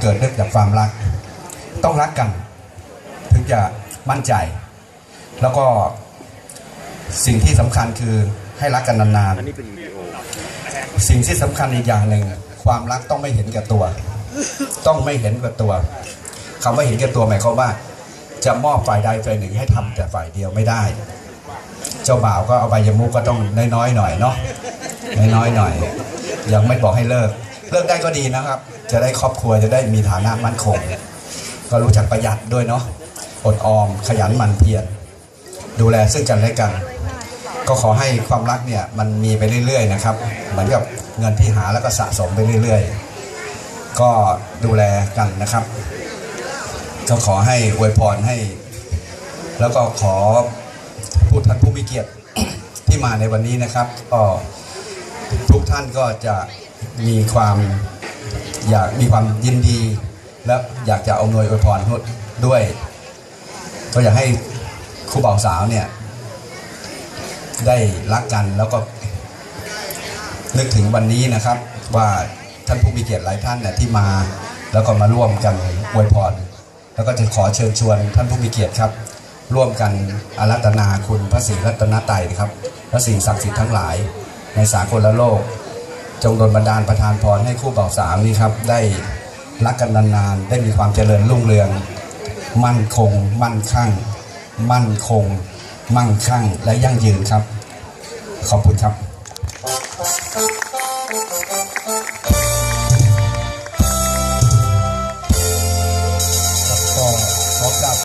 เกิดเนื่องจากความรัก ต้องรักกัน ถึงจะมั่นใจ แล้วก็สิ่งที่สำคัญคือให้รักกันนานอันนี้เป็นวิดีโอๆสิ่งที่สำคัญอีกอย่างหนึ่งความรักต้องไม่เห็นแก่ตัว ต้องไม่เห็นแก่ตัวคำว่าเห็นแก่ตัวหมายความว่า จะมอบฝ่ายใดฝ่ายหนึ่งให้ทำแต่ฝ่ายเดียวไม่ได้ เจ้าบ่าวก็เอาใบยมุกก็ต้องน้อยๆหน่อยเนาะน้อยๆหน่อย ยังไม่บอกให้เลิก เลิกได้ก็ดีนะครับ จะได้ครอบครัวจะได้มีฐานะมั่นคง ก็รู้จักประหยัดด้วยเนาะอดออมขยันหมั่นเพียรดูแลซึ่งกันและกัน ก็ขอให้ความรักเนี่ยมันมีไปเรื่อย ๆ นะครับ เหมือนกับเงินที่หาแล้วก็สะสมไปเรื่อย ๆ ก็ดูแลกันนะครับ ก็ขอให้อวยพรให้ แล้วก็ขอผู้ท่านผู้มีเกียรติที่มาในวันนี้นะครับก็ทุกท่านก็จะ มีความอยากมีความยินดี และอยากจะเอาหน่วยอวยพรด้วย ก็อยากให้คู่บ่าวสาวเนี่ยได้รักกันแล้วก็นึกถึงวันนี้นะครับ ว่าท่านผู้มีเกียรติหลายท่านเนี่ยที่มา แล้วก็มาร่วมกันอวยพร แล้วก็จะขอเชิญชวนท่านผู้มีเกียรติครับ ร่วมกันอารัตนาคุณพระศรีรัตนตรัยครับและสิ่งศักดิ์สิทธิ์ทั้งหลาย ในสากลโลก จงดลบันดาลประทานพรให้คู่บ่าวสาวนี้ครับ ได้รักกันนานๆ ได้มีความเจริญรุ่งเรือง มั่นคง มั่นคั่ง มั่นคง มั่งคั่งและยั่งยืนครับ ขอบคุณครับ